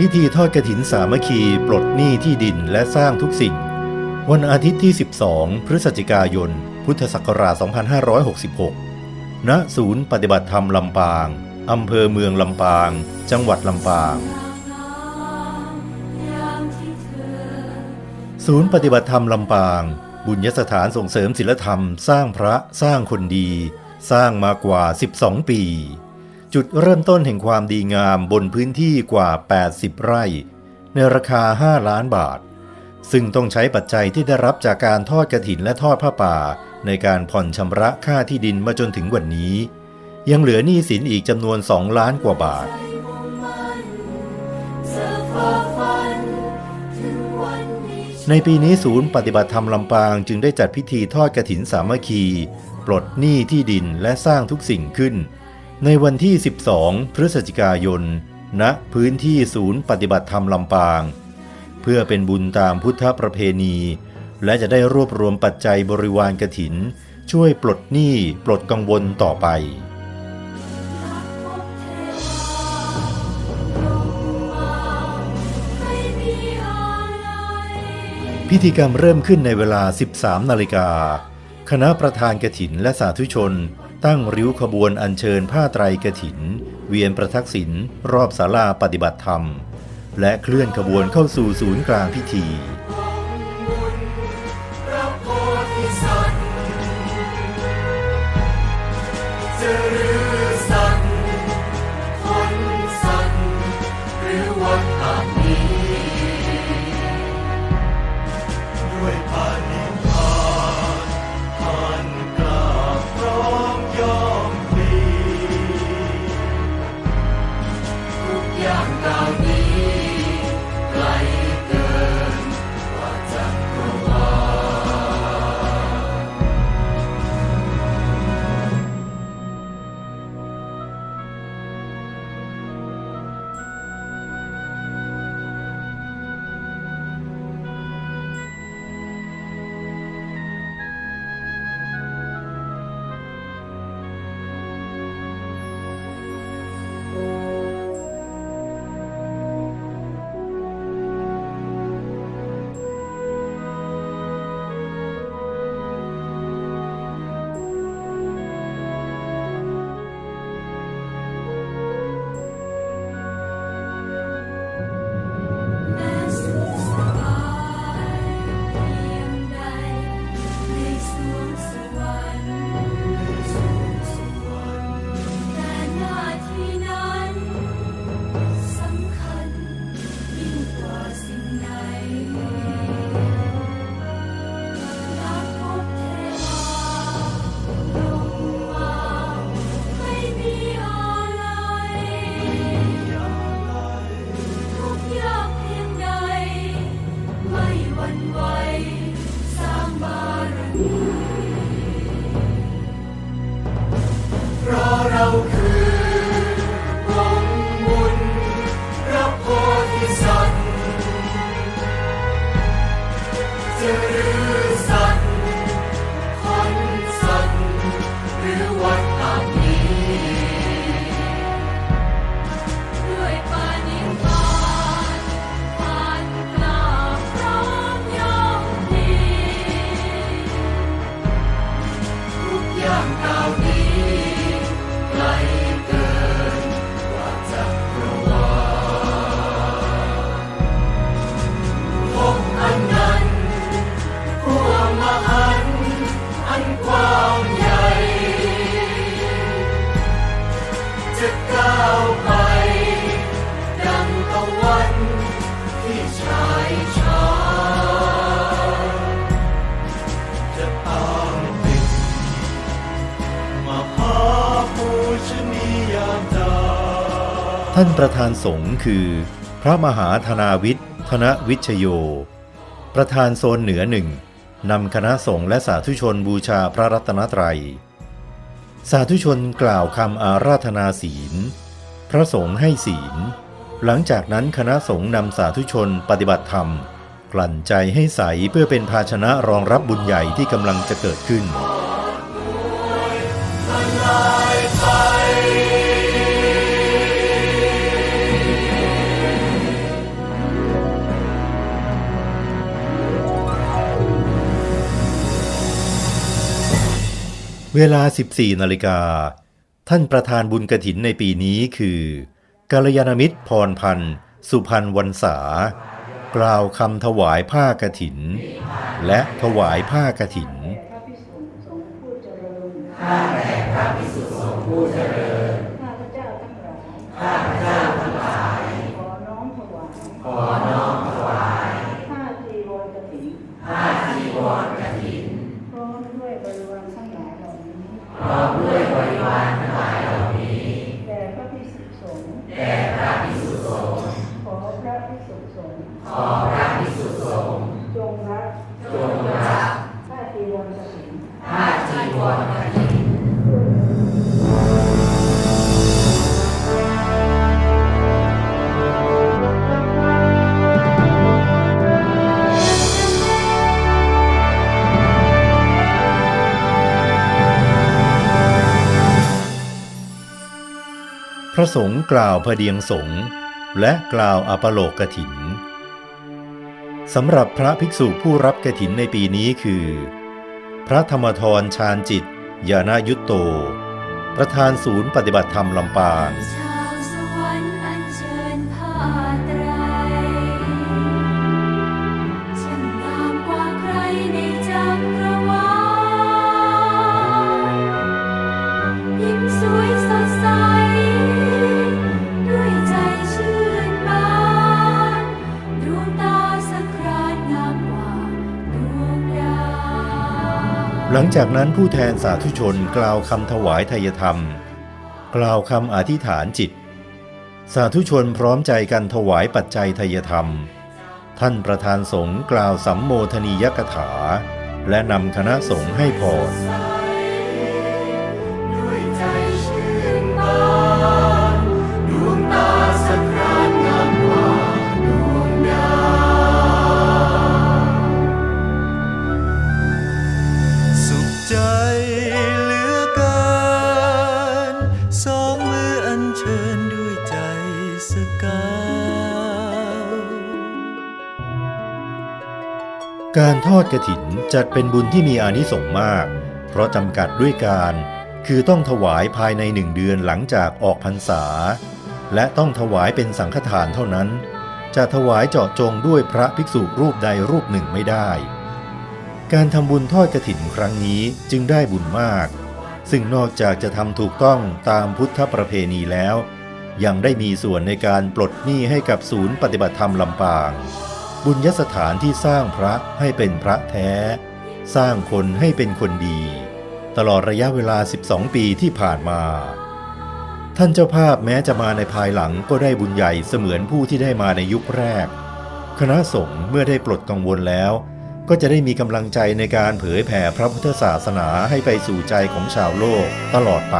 พิธีทอดกระถินสามัคคีปลดหนี้ที่ดินและสร้างทุกสิ่ง วันอาทิตย์ที่ 12 พฤศจิกายน พุทธศักราช 2566 ณ ศูนย์ปฏิบัติธรรมลำปาง อำเภอเมืองลำปาง จังหวัดลำปาง ศูนย์ปฏิบัติธรรมลำปาง บุญยสถานส่งเสริมศิลธรรม สร้างพระสร้างคนดี สร้างมากว่า 12 ปี จุดเริ่มต้นแห่งความดีงามบนพื้นที่กว่า 80 ไร่ ในราคา 5 ล้านบาท ซึ่งต้องใช้ปัจจัยที่ได้รับจากการทอดกระถินและทอดผ้าป่า ในการผ่อนชำระค่าที่ดินมาจนถึงวันนี้ ยังเหลือหนี้สินอีกจำนวน 2 ล้านกว่าบาทในปีนี้ศูนย์ปฏิบัติธรรมลำปางจึงได้จัดพิธีทอดกระถินสามัคคี ปลดหนี้ที่ดินและสร้างทุกสิ่งขึ้น ในวันที่ 12 พฤศจิกายน ณ พื้นที่ศูนย์ปฏิบัติธรรมลำปาง เพื่อเป็นบุญตามพุทธประเพณี และจะได้รวบรวมปัจจัยบริวารกระถิน ช่วยปลดหนี้ปลดกังวลต่อไปพิธีกรรมเริ่มขึ้นในเวลา 13 นาฬิกา คณะประธานกระถินและสาธุชน ตั้งริ้วขบวนอัญเชิญผ้าไตรกถิน เวียนประทักษิณรอบศาลาปฏิบัติธรรม และเคลื่อนขบวนเข้าสู่ศูนย์กลางพิธี ท่านประธานสงฆ์คือ พระมหาธนาวิทย์ธนวิชโย ประธานโซนเหนือหนึ่งนำคณะสงฆ์และสาธุชนบูชาพระรัตนตรัย สาธุชนกล่าวคำอาราธนาศีล พระสงฆ์ให้ศีล หลังจากนั้นคณะสงฆ์นำสาธุชนปฏิบัติธรรม กลั่นใจให้ใสเพื่อเป็นภาชนะรองรับบุญใหญ่ที่กำลังจะเกิดขึ้น เวลา 14นาฬิกา ท่านประธานบุญกระถินในปีนี้คือกัลยาณมิตรพรพันธ์ สุพรรณวันษากล่าวคำถวายผ้ากระถิน และถวายผ้ากระถินข้าพระพิสุสงฆ์ผู้เจริญข้าพเจ้าทั้งหลายขอน้อมถวายขอน้อม พระสงฆ์กล่าวพเดียงสงฆ์และกล่าวอปโลกกถินสำหรับพระภิกษุผู้รับกถินในปีนี้คือ พระธรรมทรชาญจิต ยานายุตโต ประธานศูนย์ปฏิบัติธรรมลำปาง หลังจากนั้นผู้แทนสาธุชนกล่าวคำถวายทายธรรม กล่าวคำอธิษฐานจิต สาธุชนพร้อมใจกันถวายปัจจัยทายธรรม ท่านประธานสงฆ์กล่าวสัมโมทนียกถา และนำคณะสงฆ์ให้พร กาวการทอดกระถินจัดเป็นบุญที่มีอานิสงส์มาก เพราะจำกัดด้วยการ คือต้องถวายภายในหนึ่งเดือนหลังจากออกพรรษา และต้องถวายเป็นสังฆทานเท่านั้น จะถวายเจาะจงด้วยพระภิกษุรูปใดรูปหนึ่งไม่ได้ การทำบุญทอดกระถินครั้งนี้จึงได้บุญมาก ซึ่งนอกจากจะทำถูกต้องตามพุทธประเพณีแล้ว ยังได้มีส่วนในการปลดหนี้ให้กับศูนย์ปฏิบัติธรรมลำปาง บุญยสถานที่สร้างพระให้เป็นพระแท้ สร้างคนให้เป็นคนดี ตลอดระยะเวลา 12 ปีที่ผ่านมา ท่านเจ้าภาพแม้จะมาในภายหลังก็ได้บุญใหญ่เสมือนผู้ที่ได้มาในยุคแรก คณะสงฆ์เมื่อได้ปลดกังวลแล้ว ก็จะได้มีกำลังใจในการเผยแผ่พระพุทธศาสนาให้ไปสู่ใจของชาวโลกตลอดไป